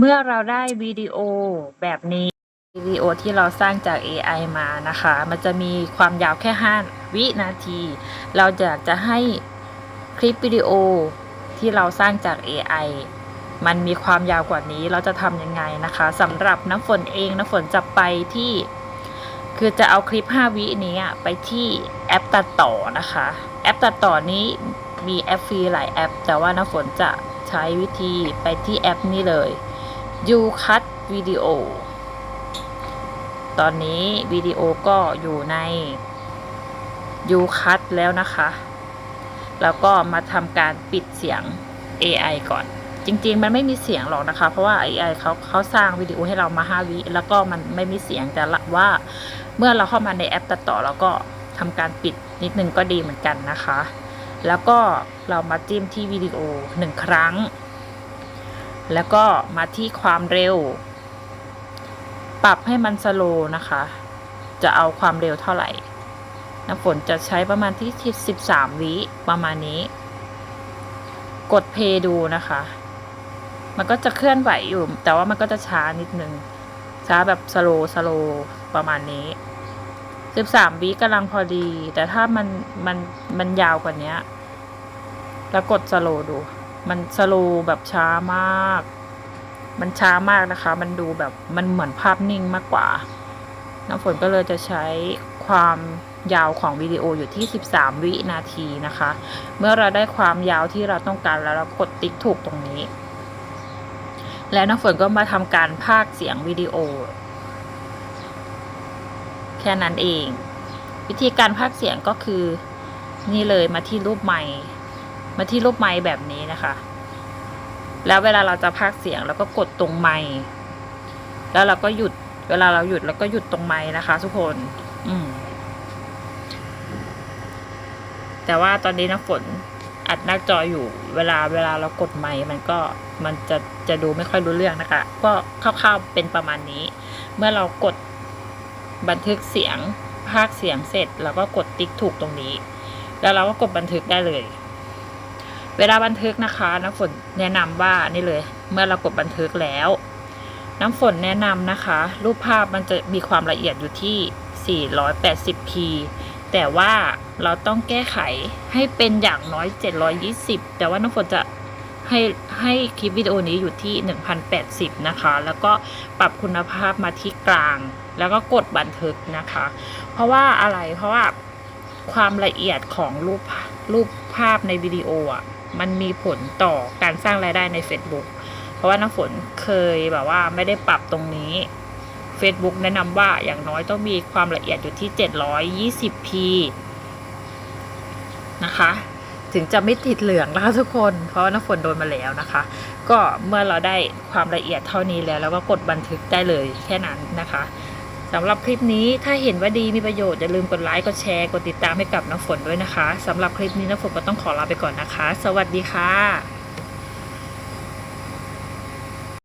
เมื่อเราได้วิดีโอแบบนี้วิดีโอที่เราสร้างจาก AI มานะคะ มันจะมีความยาวแค่ 5 วินาที เราอยากจะให้คลิปวิดีโอที่เราสร้างจาก AI มันมีความยาวกว่านี้เราจะทำยังไงนะคะสำหรับน้ำฝนเองน้ำฝนจะไปที่ คือจะเอาคลิป 5 วินี้ไปที่แอปตัดต่อนะคะ แอปตัดต่อนี้มีแอปฟรีหลายแอป แต่ว่าน้ำฝนจะใช้วิธีไปที่แอปนี้เลย ยูคัตวิดีโอ ตอนนี้วิดีโอก็อยู่ในยูคัตแล้วนะคะ แล้วก็มาทำการปิดเสียง AI ก่อน จริงๆ มันไม่มีเสียงหรอกนะคะ เพราะว่า AI เขาเขาสร้างวิดีโอให้เรามา5วิ แล้วก็มันไม่มีเสียงแต่ละว่าเมื่อเราเข้ามาในแอปตัดต่อเราก็ทำการปิดนิดนึงก็ดีเหมือนกันนะคะ แล้วก็เรามาจิ้มที่วิดีโอหนึ่งครั้ง แล้วก็มาที่ความเร็ว ปรับให้มันสโลว์นะคะ จะเอาความเร็วเท่าไหร่ น้ำฝนจะใช้ประมาณที่ที่ 13 วิประมาณนี้ กดเพย์ดูนะคะ มันก็จะเคลื่อนไหวอยู่ แต่ว่ามันก็จะช้านิดนึง ช้าแบบสโลสโลประมาณนี้ 13 วิกำลังพอดี แต่ถ้ามันมันมันยาวกว่านี้แล้วกดสโลดู มันสโลแบบช้ามาก มันช้ามากนะคะ มันดูแบบมันเหมือนภาพนิ่งมากกว่า น้ำฝนก็เลยจะใช้ความยาวของวิดีโออยู่ที่ 13 วินาทีนะคะ เมื่อเราได้ความยาวที่เราต้องการแล้วเรากดติ๊กถูกตรงนี้ แล้วน้ำฝนก็มาทำการพากเสียงวิดีโอ แค่นั้นเอง วิธีการพากเสียงก็คือ นี่เลยมาที่รูปไมค์ มาที่รูปไมค์แบบนี้นะคะ แล้วเวลาเราจะพากเสียงเราก็กดตรงไมค์แล้วเราก็หยุด เวลาเราหยุดเราก็หยุดตรงไมค์นะคะ ทุกคน อืม แต่ว่าตอนนี้น้ำฝนอัดหน้าจออยู่ เวลาเวลาเรากดไมค์มันก็มันจะจะดูไม่ค่อยรู้เรื่องนะคะ ก็คร่าวๆเป็นประมาณนี้ เมื่อเรากดบันทึกเสียงพากเสียงเสร็จเราก็กดติ๊กถูกตรงนี้ แล้วเราก็กดบันทึกได้เลย เวลาบันทึกนะคะน้ำฝนแนะนำว่านี่เลย เมื่อเรากดบันทึกแล้ว น้ำฝนแนะนำนะคะ รูปภาพมันจะมีความละเอียดอยู่ที่ 480p แต่ว่าเราต้องแก้ไขให้เป็นอย่างน้อย 720 แต่ว่าน้ำฝนจะให้ให้คลิปวิดีโอนี้อยู่ที่ 1080 นะคะ แล้วก็ปรับคุณภาพมาที่กลาง แล้วก็กดบันทึกนะคะ เพราะว่าอะไรเพราะว่าความละเอียดของรูปรูปภาพในวิดีโออะ มันมีผลต่อการสร้างรายได้ใน Facebook เพราะว่าน้ำฝนเคยแบบว่าไม่ได้ปรับตรงนี้ Facebook แนะนำว่าอย่างน้อยต้องมีความละเอียดอยู่ที่ 720p นะคะ ถึงจะไม่ติดเหลืองนะคะทุกคน เพราะว่าน้ำฝนโดนมาแล้วนะคะ ก็เมื่อเราได้ความละเอียดเท่านี้แล้วเราก็กดบันทึกได้เลยแค่นั้นนะคะ สำหรับคลิปนี้ถ้าเห็นว่าดีมีประโยชน์อย่าลืมกดไลค์กดแชร์กดติดตามให้กับน้ำฝนด้วยนะคะสำหรับคลิปนี้น้ำฝนก็ต้องขอลาไปก่อนนะคะ สวัสดีค่ะ